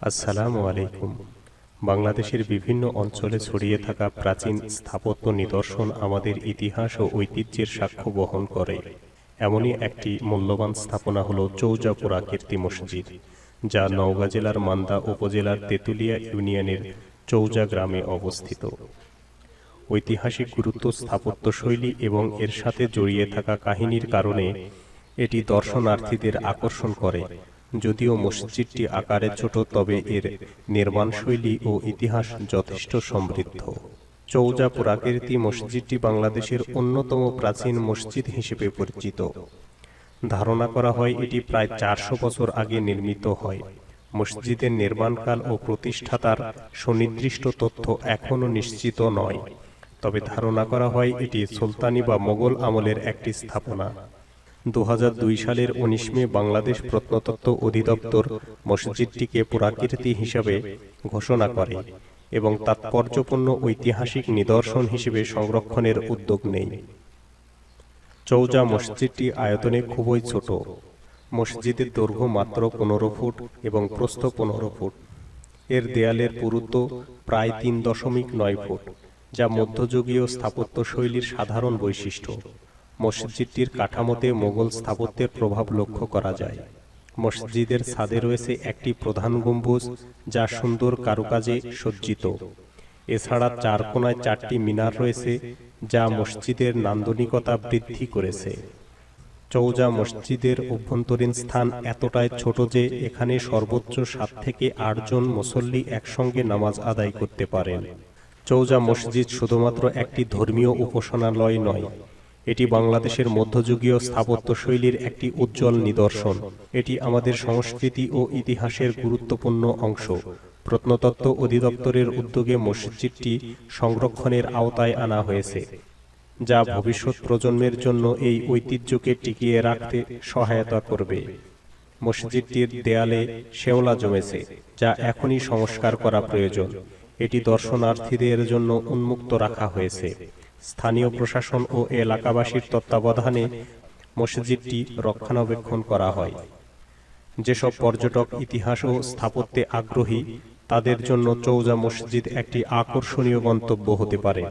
আসসালামু আলাইকুম। বাংলাদেশের বিভিন্ন অঞ্চলে ছড়িয়ে থাকা প্রাচীন স্থাপত্য নিদর্শন আমাদের ইতিহাস ও ঐতিহ্যের সাক্ষ্য বহন করে। এমনই একটি মূল্যবান স্থাপনা হল চৌজাপুরা কীর্তি মসজিদ, যা নওগাঁ জেলার মান্দা উপজেলার তেঁতুলিয়া ইউনিয়নের চৌজা গ্রামে অবস্থিত। ঐতিহাসিক গুরুত্ব স্থাপত্যশৈলী এবং এর সাথে জড়িয়ে থাকা কাহিনীর কারণে এটি দর্শনার্থীদের আকর্ষণ করে। যদিও মসজিদটি আকারে ছোট, তবে এর নির্মাণশৈলী ও ইতিহাস যথেষ্ট সমৃদ্ধ। চৌজা পুরাকীর্তি মসজিদটি বাংলাদেশের অন্যতম প্রাচীন মসজিদ হিসেবে পরিচিত। ধারণা করা হয় এটি প্রায় চারশো বছর আগে নির্মিত হয়। মসজিদের নির্মাণকাল ও প্রতিষ্ঠাতার সুনির্দিষ্ট তথ্য এখনও নিশ্চিত নয়। তবে ধারণা করা হয় এটি সুলতানি বা মোগল আমলের একটি স্থাপনা। দু হাজার দুই সালের উনিশ মে বাংলাদেশ প্রত্নতত্ত্ব অধিদপ্তর মসজিদটিকে পুরাকীর্তি হিসাবে ঘোষণা করে এবং তাৎপর্যপূর্ণ ঐতিহাসিক নিদর্শন হিসেবে সংরক্ষণের উদ্যোগ নেয়। চৌজা মসজিদটি আয়তনে খুবই ছোট। মসজিদের দৈর্ঘ্য মাত্র পনেরো ফুট এবং প্রস্থ পনেরো ফুট। এর দেয়ালের পুরুত্ব প্রায় তিন দশমিক নয় ফুট, যা মধ্যযুগীয় স্থাপত্য শৈলীর সাধারণ বৈশিষ্ট্য। মসজিদটির কাঠামোতে মোগল স্থাপত্যের প্রভাব লক্ষ্য করা যায়। মসজিদের ছাদে রয়েছে একটি প্রধান গম্বুজ, যা সুন্দর কারুকাজে সজ্জিত। এছাড়া চার কোনায় চারটি মিনার রয়েছে, যা মসজিদের নান্দনিকতা বৃদ্ধি করেছে। চৌজা মসজিদের অভ্যন্তরীণ স্থান এতটাই ছোট যে এখানে সর্বোচ্চ সাত থেকে আটজন মুসল্লি একসঙ্গে নামাজ আদায় করতে পারেন। চৌজা মসজিদ শুধুমাত্র একটি ধর্মীয় উপাসনালয় নয় এটি বাংলাদেশের মধ্যযুগীয় স্থাপত্য শৈলীর একটি উজ্জ্বল নিদর্শন। এটি আমাদের সংস্কৃতি ও ইতিহাসের গুরুত্বপূর্ণ অংশ। প্রত্নতত্ত্ব অধিদপ্তরের উদ্যোগে মসজিদটি সংরক্ষণের আওতায় আনা হয়েছে, যা ভবিষ্যৎ প্রজন্মের জন্য এই ঐতিহ্যকে টিকিয়ে রাখতে সহায়তা করবে। মসজিদটির দেয়ালে শেওলা জমেছে, যা এখনই সংস্কার করা প্রয়োজন। এটি দর্শনার্থীদের জন্য উন্মুক্ত রাখা হয়েছে। স্থানীয় প্রশাসন ও এলাকাবাসীর তত্ত্বাবধানে মসজিদটি রক্ষণাবেক্ষণ করা হয়। যেসব পর্যটক ইতিহাস ও স্থাপত্যে আগ্রহী, তাদের জন্য চৌজা মসজিদ একটি আকর্ষণীয় গন্তব্য হতে পারে।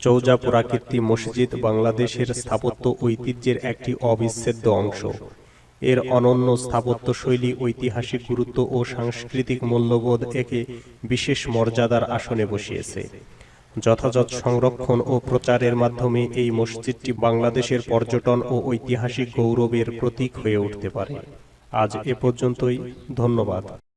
চৌজা পুরাকীর্তি মসজিদ বাংলাদেশের স্থাপত্য ঐতিহ্যের একটি অবিচ্ছেদ্য অংশ। এর অনন্য স্থাপত্য শৈলী, ঐতিহাসিক গুরুত্ব ও সাংস্কৃতিক মূল্যবোধ একে বিশেষ মর্যাদার আসনে বসিয়েছে। যথাযথ সংরক্ষণ ও প্রচারের মাধ্যমে এই মসজিদটি বাংলাদেশের পর্যটন ও ঐতিহাসিক গৌরবের প্রতীক হয়ে উঠতে পারে। আজ এ পর্যন্তই, ধন্যবাদ।